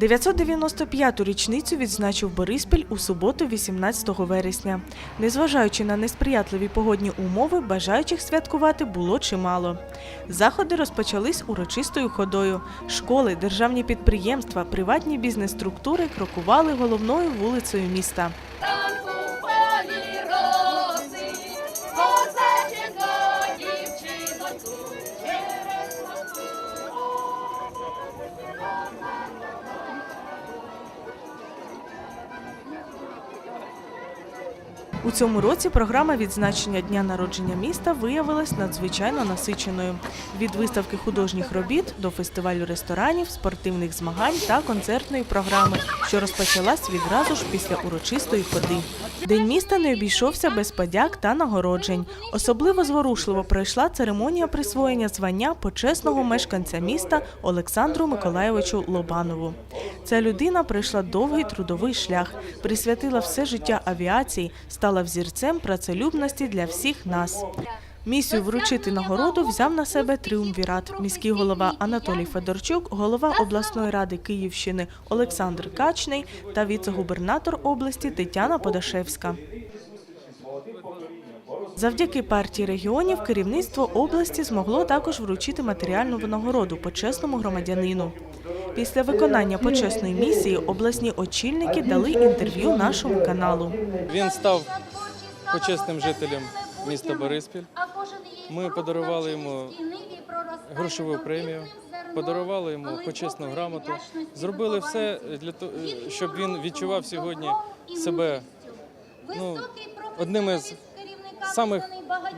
995-ту річницю відзначив Бориспіль у суботу, 18 вересня. Незважаючи на несприятливі погодні умови, бажаючих святкувати було чимало. Заходи розпочались урочистою ходою. Школи, державні підприємства, приватні бізнес-структури крокували головною вулицею міста. У цьому році програма відзначення дня народження міста виявилась надзвичайно насиченою. Від виставки художніх робіт до фестивалю ресторанів, спортивних змагань та концертної програми, що розпочалась відразу ж після урочистої ходи. День міста не обійшовся без подяк та нагороджень. Особливо зворушливо пройшла церемонія присвоєння звання почесного мешканця міста Олександру Миколайовичу Лобанову. Ця людина пройшла довгий трудовий шлях, присвятила все життя авіації, стала взірцем працелюбності для всіх нас. Місію вручити нагороду взяв на себе тріумвірат. Міський голова Анатолій Федорчук, голова обласної ради Київщини Олександр Качний та віце-губернатор області Тетяна Подашевська. Завдяки партії регіонів керівництво області змогло також вручити матеріальну винагороду почесному громадянину. Після виконання почесної місії обласні очільники дали інтерв'ю нашому каналу. Він став почесним жителем міста Бориспіль. Ми подарували йому грошову премію, подарували йому почесну грамоту. Зробили все для того, щоб він відчував сьогодні себе ну, одним із самих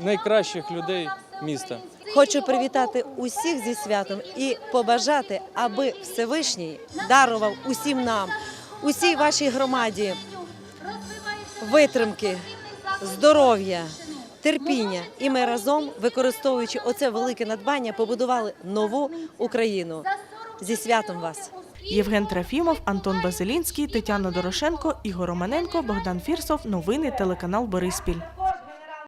найкращих людей міста. Хочу привітати усіх зі святом і побажати, аби Всевишній дарував усім нам, усій вашій громаді витримки, здоров'я, терпіння. І ми разом, використовуючи оце велике надбання, побудували нову Україну. Зі святом вас! Євген Трофімов, Антон Базилінський, Тетяна Дорошенко, Ігор Романенко, Богдан Фірсов. Новини телеканал Бориспіль.